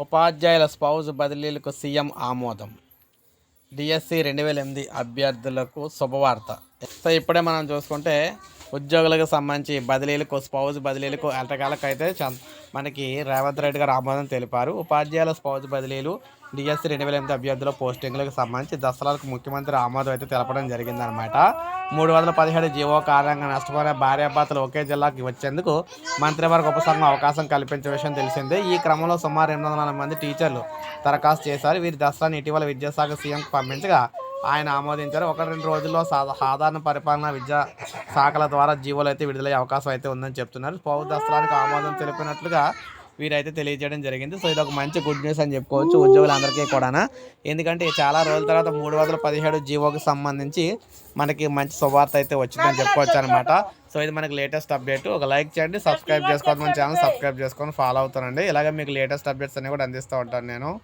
ఉపాధ్యాయుల స్పౌజ్ బదిలీలకు సీఎం ఆమోదం. డిఎస్సి రెండు వేల ఎనిమిది అభ్యర్థులకు శుభవార్త. సో ఇప్పుడే మనం చూసుకుంటే ఉద్యోగులకు సంబంధించి బదిలీలకు స్పౌజ్ బదిలీలకు ఎంతకాలకు అయితే మనకి రేవంత్ రెడ్డి గారు ఆమోదం తెలిపారు. ఉపాధ్యాయుల స్పౌజ్ బదిలీలు డిఎస్సీ రెండు వేల ఎనిమిది అభ్యర్థుల పోస్టింగ్లకు సంబంధించి దసరాలకు ముఖ్యమంత్రి ఆమోదం అయితే తెలపడం జరిగిందనమాట మూడు వందల పదిహేడు జీవో కారణంగా నష్టపోయిన భార్యాభర్తలు ఒకే జిల్లాకి వచ్చేందుకు మంత్రివర్గ ఉపసంఘం అవకాశం కల్పించే విషయం తెలిసిందే. ఈ క్రమంలో సుమారు ఎనిమిది వందల మంది టీచర్లు దరఖాస్తు చేశారు. వీరి దసరాని ఇటీవల విద్యాశాఖ సీఎంకు పంపించగా ఆయన ఆమోదించారు. ఒక రెండు రోజుల్లో సా- సాధారణ పరిపాలన విద్యా శాఖల ద్వారా జీవోలు అయితే విడుదలయ్యే అవకాశం అయితే ఉందని చెప్తున్నారు. పౌర దసరానికి ఆమోదం తెలిపినట్లుగా వీరైతే తెలియజేయడం జరిగింది. సో ఇది ఒక మంచి గుడ్ న్యూస్ అని చెప్పుకోవచ్చు ఉద్యోగులందరికీ కూడా ఎందుకంటే చాలా రోజుల తర్వాత మూడు వందల పదిహేడు జీవోకి సంబంధించి మనకి మంచి శుభార్త అయితే వచ్చిందని చెప్పుకోవచ్చు అనమాట సో ఇది మనకి లేటెస్ట్ అప్డేట్. ఒక లైక్ చేయండి సబ్స్క్రైబ్ చేసుకోండి మన ఛానల్ సబ్స్క్రైబ్ చేసుకొని ఫాలో అవుతానండి. ఇలాగే మీకు లేటెస్ట్ అప్డేట్స్ అన్ని కూడా అందిస్తూ ఉంటాను నేను.